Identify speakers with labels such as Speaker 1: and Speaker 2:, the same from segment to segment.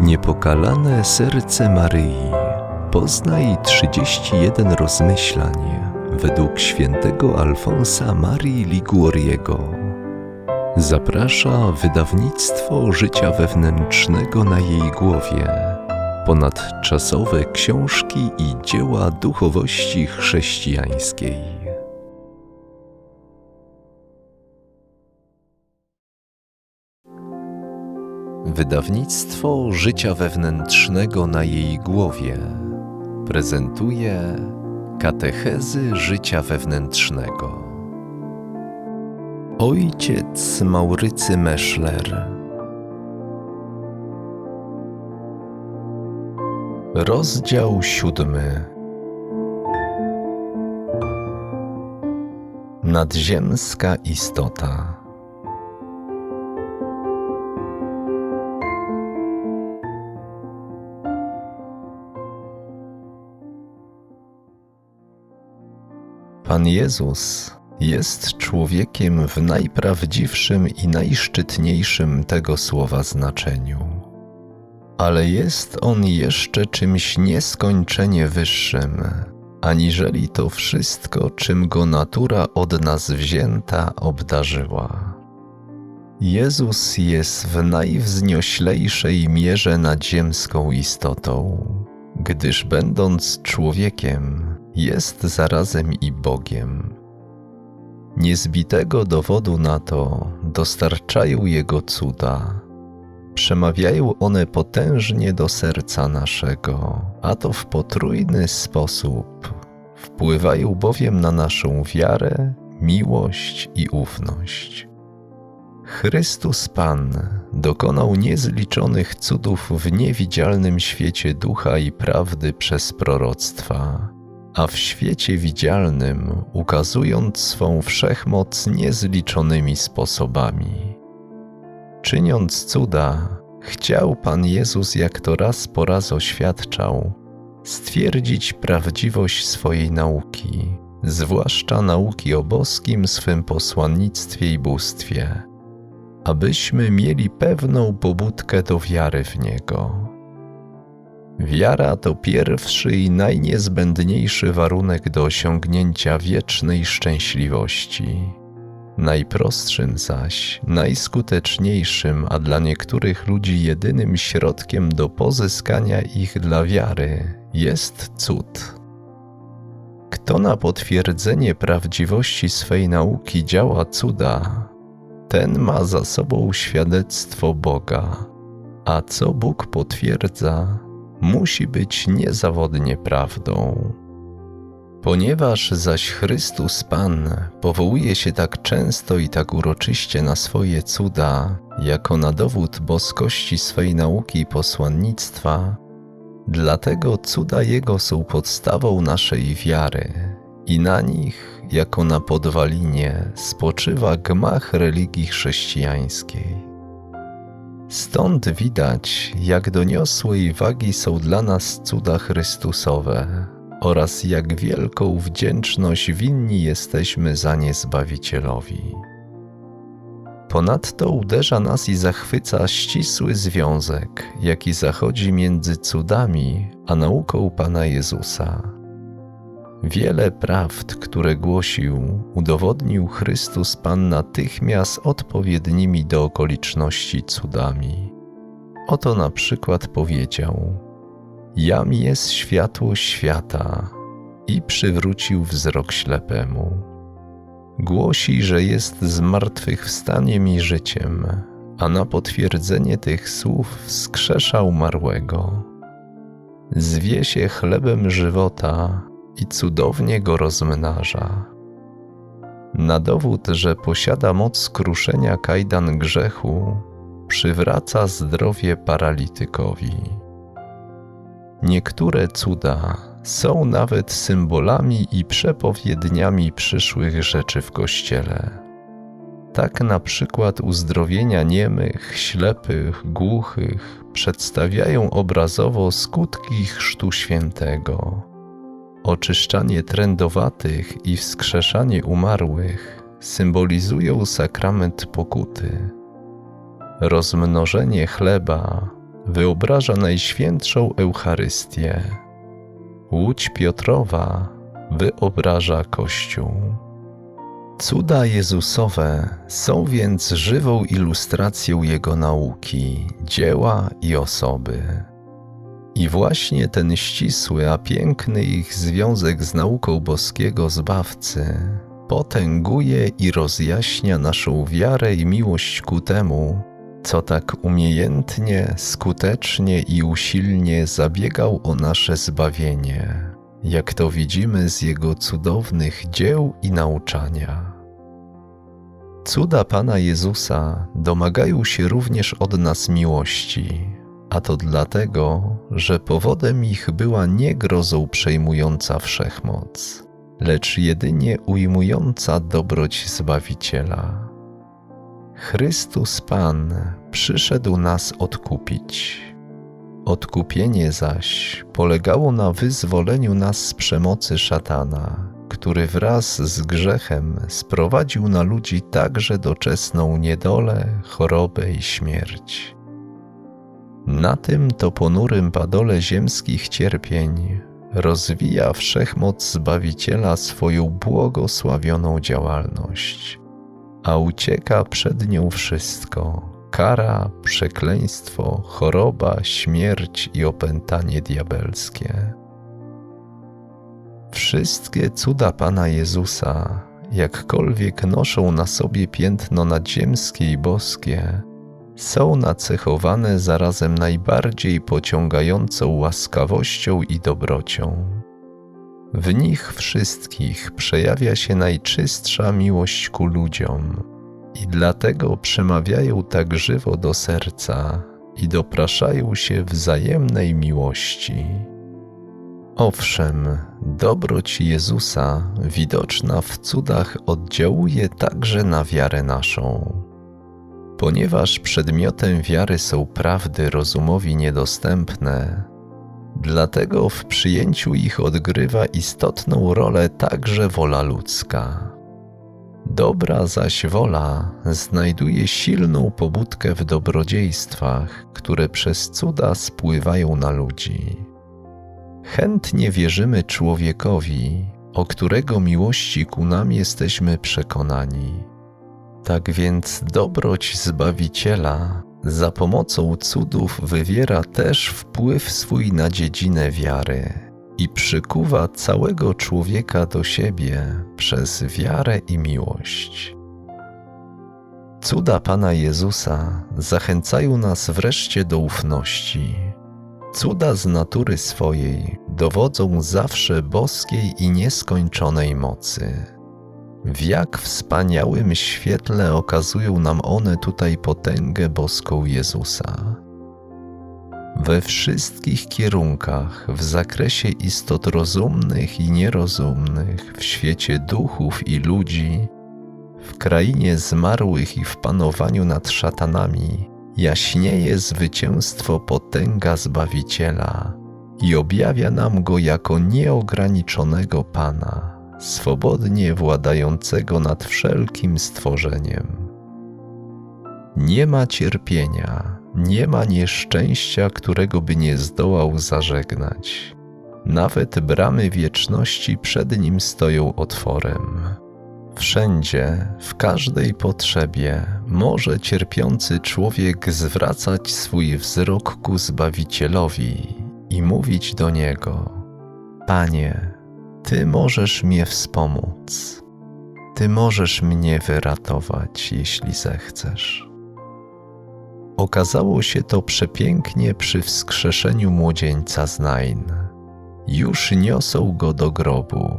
Speaker 1: Niepokalane serce Maryi. Poznaj 31 rozmyślań według świętego Alfonsa Marii Liguoriego. Zaprasza wydawnictwo życia wewnętrznego na jej głowie. Ponadczasowe książki i dzieła duchowości chrześcijańskiej. Wydawnictwo życia wewnętrznego na jej głowie prezentuje katechezy życia wewnętrznego. Ojciec Maurycy Meschler. Rozdział siódmy. Nadziemska istota Pan Jezus jest człowiekiem w najprawdziwszym i najszczytniejszym tego słowa znaczeniu. Ale jest on jeszcze czymś nieskończenie wyższym, aniżeli to wszystko, czym go natura od nas wzięta obdarzyła. Jezus jest w najwznioślejszej mierze nadziemską istotą, gdyż będąc człowiekiem, jest zarazem i Bogiem. Niezbitego dowodu na to dostarczają Jego cuda. Przemawiają one potężnie do serca naszego, a to w potrójny sposób. Wpływają bowiem na naszą wiarę, miłość i ufność. Chrystus Pan dokonał niezliczonych cudów w niewidzialnym świecie ducha i prawdy przez proroctwa a w świecie widzialnym ukazując swą wszechmoc niezliczonymi sposobami. Czyniąc cuda, chciał Pan Jezus, jak to raz po raz oświadczał, stwierdzić prawdziwość swojej nauki, zwłaszcza nauki o boskim swym posłannictwie i bóstwie, abyśmy mieli pewną pobudkę do wiary w Niego Wiara to pierwszy i najniezbędniejszy warunek do osiągnięcia wiecznej szczęśliwości. Najprostszym zaś, najskuteczniejszym, a dla niektórych ludzi jedynym środkiem do pozyskania ich dla wiary jest cud. Kto na potwierdzenie prawdziwości swej nauki działa cuda, ten ma za sobą świadectwo Boga, a co Bóg potwierdza, musi być niezawodnie prawdą. Ponieważ zaś Chrystus Pan powołuje się tak często i tak uroczyście na swoje cuda, jako na dowód boskości swej nauki i posłannictwa, dlatego cuda Jego są podstawą naszej wiary i na nich, jako na podwalinie, spoczywa gmach religii chrześcijańskiej. Stąd widać, jak doniosłej wagi są dla nas cuda Chrystusowe oraz jak wielką wdzięczność winni jesteśmy za nie Zbawicielowi. Ponadto uderza nas i zachwyca ścisły związek, jaki zachodzi między cudami a nauką Pana Jezusa. Wiele prawd, które głosił, udowodnił Chrystus Pan natychmiast odpowiednimi do okoliczności cudami. Oto na przykład powiedział: Jam jest światło świata i przywrócił wzrok ślepemu. Głosi, że jest zmartwychwstaniem i życiem, a na potwierdzenie tych słów wskrzesza umarłego. Zwie się chlebem żywota, i cudownie go rozmnaża. Na dowód, że posiada moc kruszenia kajdan grzechu, przywraca zdrowie paralitykowi. Niektóre cuda są nawet symbolami i przepowiedniami przyszłych rzeczy w Kościele. Tak na przykład uzdrowienia niemych, ślepych, głuchych przedstawiają obrazowo skutki chrztu świętego Oczyszczanie trędowatych i wskrzeszanie umarłych symbolizują sakrament pokuty. Rozmnożenie chleba wyobraża Najświętszą Eucharystię. Łódź Piotrowa wyobraża Kościół. Cuda Jezusowe są więc żywą ilustracją Jego nauki, dzieła i osoby. I właśnie ten ścisły, a piękny ich związek z nauką boskiego Zbawcy potęguje i rozjaśnia naszą wiarę i miłość ku temu, co tak umiejętnie, skutecznie i usilnie zabiegał o nasze zbawienie, jak to widzimy z jego cudownych dzieł i nauczania. Cuda Pana Jezusa domagają się również od nas miłości, a to dlatego, że powodem ich była nie grozą przejmująca wszechmoc, lecz jedynie ujmująca dobroć Zbawiciela. Chrystus Pan przyszedł nas odkupić. Odkupienie zaś polegało na wyzwoleniu nas z przemocy szatana, który wraz z grzechem sprowadził na ludzi także doczesną niedolę, chorobę i śmierć. Na tym to ponurym padole ziemskich cierpień rozwija wszechmoc Zbawiciela swoją błogosławioną działalność, a ucieka przed nią wszystko kara, przekleństwo, choroba, śmierć i opętanie diabelskie. Wszystkie cuda Pana Jezusa, jakkolwiek noszą na sobie piętno nadziemskie i boskie, są nacechowane zarazem najbardziej pociągającą łaskawością i dobrocią. W nich wszystkich przejawia się najczystsza miłość ku ludziom i dlatego przemawiają tak żywo do serca i dopraszają się wzajemnej miłości. Owszem, dobroć Jezusa, widoczna w cudach, oddziałuje także na wiarę naszą. Ponieważ przedmiotem wiary są prawdy rozumowi niedostępne, dlatego w przyjęciu ich odgrywa istotną rolę także wola ludzka. Dobra zaś wola znajduje silną pobudkę w dobrodziejstwach, które przez cuda spływają na ludzi. Chętnie wierzymy człowiekowi, o którego miłości ku nam jesteśmy przekonani. Tak więc dobroć Zbawiciela za pomocą cudów wywiera też wpływ swój na dziedzinę wiary i przykuwa całego człowieka do siebie przez wiarę i miłość. Cuda Pana Jezusa zachęcają nas wreszcie do ufności. Cuda z natury swojej dowodzą zawsze boskiej i nieskończonej mocy. W jak wspaniałym świetle okazują nam one tutaj potęgę boską Jezusa. We wszystkich kierunkach, w zakresie istot rozumnych i nierozumnych, w świecie duchów i ludzi, w krainie zmarłych i w panowaniu nad szatanami, jaśnieje zwycięstwo potęga Zbawiciela i objawia nam go jako nieograniczonego Pana, swobodnie władającego nad wszelkim stworzeniem. Nie ma cierpienia, nie ma nieszczęścia, którego by nie zdołał zażegnać. Nawet bramy wieczności przed nim stoją otworem. Wszędzie, w każdej potrzebie, może cierpiący człowiek zwracać swój wzrok ku Zbawicielowi i mówić do Niego: Panie, Ty możesz mnie wspomóc, Ty możesz mnie wyratować, jeśli zechcesz. Okazało się to przepięknie przy wskrzeszeniu młodzieńca z Nain. Już niosą go do grobu.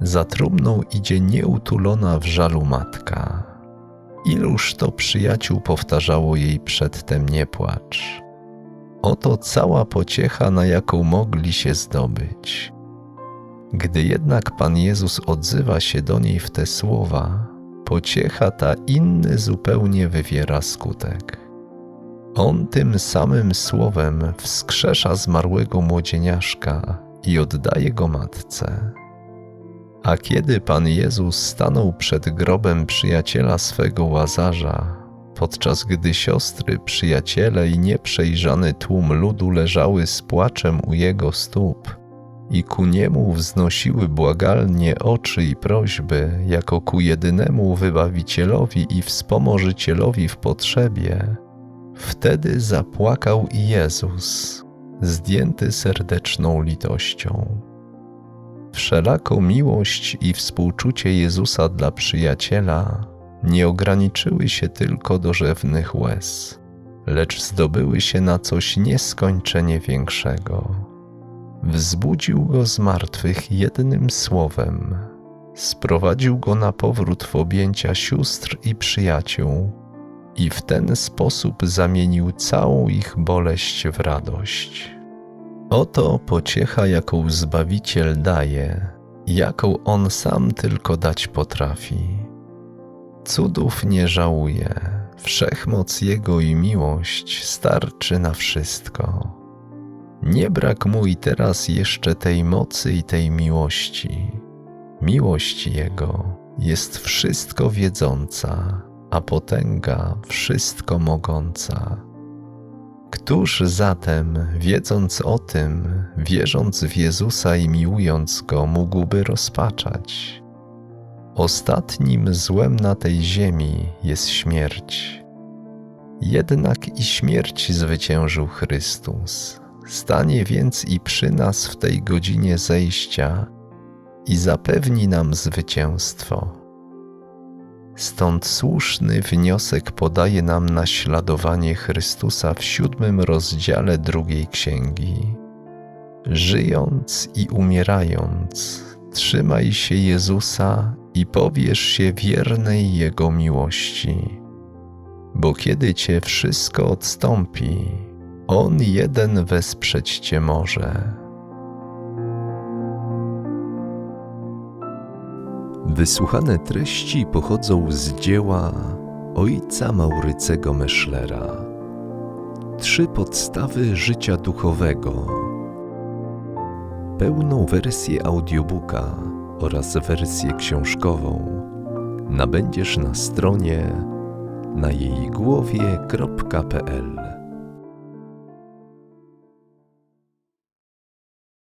Speaker 1: Za trumną idzie nieutulona w żalu matka. Iluż to przyjaciół powtarzało jej przedtem nie płacz. Oto cała pociecha, na jaką mogli się zdobyć. Gdy jednak Pan Jezus odzywa się do niej w te słowa, pociecha ta inny zupełnie wywiera skutek. On tym samym słowem wskrzesza zmarłego młodzieniaszka i oddaje go matce. A kiedy Pan Jezus stanął przed grobem przyjaciela swego łazarza, podczas gdy siostry, przyjaciele i nieprzejrzany tłum ludu leżały z płaczem u jego stóp i ku niemu wznosiły błagalnie oczy i prośby, jako ku jedynemu wybawicielowi i wspomożycielowi w potrzebie, wtedy zapłakał i Jezus, zdjęty serdeczną litością. Wszelako miłość i współczucie Jezusa dla przyjaciela nie ograniczyły się tylko do rzewnych łez, lecz zdobyły się na coś nieskończenie większego. Wzbudził go z martwych jednym słowem, sprowadził go na powrót w objęcia sióstr i przyjaciół i w ten sposób zamienił całą ich boleść w radość. Oto pociecha, jaką Zbawiciel daje, jaką On sam tylko dać potrafi. Cudów nie żałuje, wszechmoc Jego i miłość starczy na wszystko. Nie brak mu i teraz jeszcze tej mocy i tej miłości. Miłość Jego jest wszystko wiedząca, a potęga wszystko mogąca. Któż zatem, wiedząc o tym, wierząc w Jezusa i miłując Go, mógłby rozpaczać? Ostatnim złem na tej ziemi jest śmierć. Jednak i śmierć zwyciężył Chrystus. Stanie więc i przy nas w tej godzinie zejścia i zapewni nam zwycięstwo. Stąd słuszny wniosek podaje nam naśladowanie Chrystusa w siódmym rozdziale drugiej księgi. Żyjąc i umierając, trzymaj się Jezusa i powierz się wiernej Jego miłości. Bo kiedy cię wszystko odstąpi, On jeden wesprzeć cię może.
Speaker 2: Wysłuchane treści pochodzą z dzieła ojca Maurycego Meschlera. Trzy podstawy życia duchowego. Pełną wersję audiobooka oraz wersję książkową nabędziesz na stronie na jej głowie.pl.